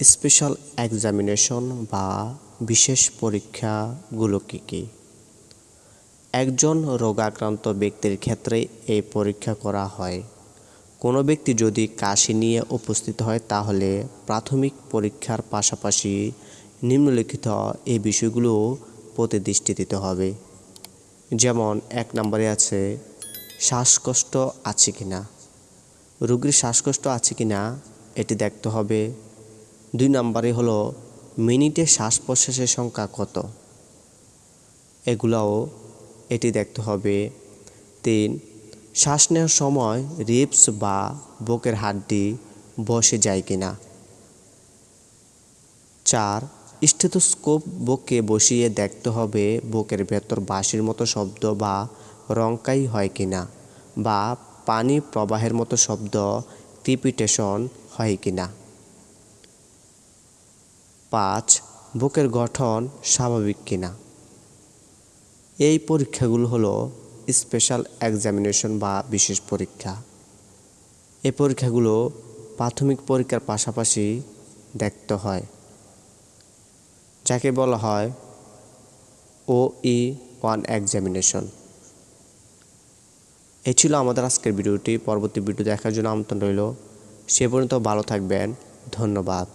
Special examination বা বিশেষ পরীক্ষাগুলো কী কী? একজন রোগাক্রান্ত ব্যক্তির ক্ষেত্রে এই পরীক্ষা করা হয়। কোনো ব্যক্তি যদি কাশি নিয়ে উপস্থিত হয়, তাহলে প্রাথমিক পরীক্ষার পাশাপাশি নিম্নলিখিত এই বিষয়গুলো প্রতি দৃষ্টি দিতে হবে। যেমন, এক নম্বরে আছে, শ্বাসকষ্ট আছে কি না রোগীর শ্বাসকষ্ট আছে কি না এটি দেখতে হবে। দুই নম্বরে হলো, মিনিটে শ্বাস প্রশ্বাসের সংখ্যা কত? এগুলাও এটি দেখতে হবে। তিন, শ্বাস নেওয়ার সময় রিপস বা বুকের হাড্ডি বসে যায় কিনা? চার, স্টেথোস্কোপ বুকে বসিয়ে দেখতে হবে বুকের ভেতর বাঁশির মতো শব্দ বা রঙ্কাই হয় কিনা বা পানি প্রবাহের মতো শব্দ ক্রিপিটেশন হয় কিনা। পাঁচ, বুকের গঠন স্বাভাবিক কিনা? এই পরীক্ষাগুলো হলো স্পেশাল এক্সামিনেশন বা বিশেষ পরীক্ষা। এই পরীক্ষাগুলো প্রাথমিক পরীক্ষার পাশাপাশি দেখতে হয়। যাকে বলা হয় ও ই ওয়ান এক্সামিনেশন এ ছিল আমাদের আজকের ভিডিওটি। পরবর্তী ভিডিও দেখার জন্য আমন্ত্রণ রইল। সে পর্যন্ত ভালো থাকবেন। ধন্যবাদ।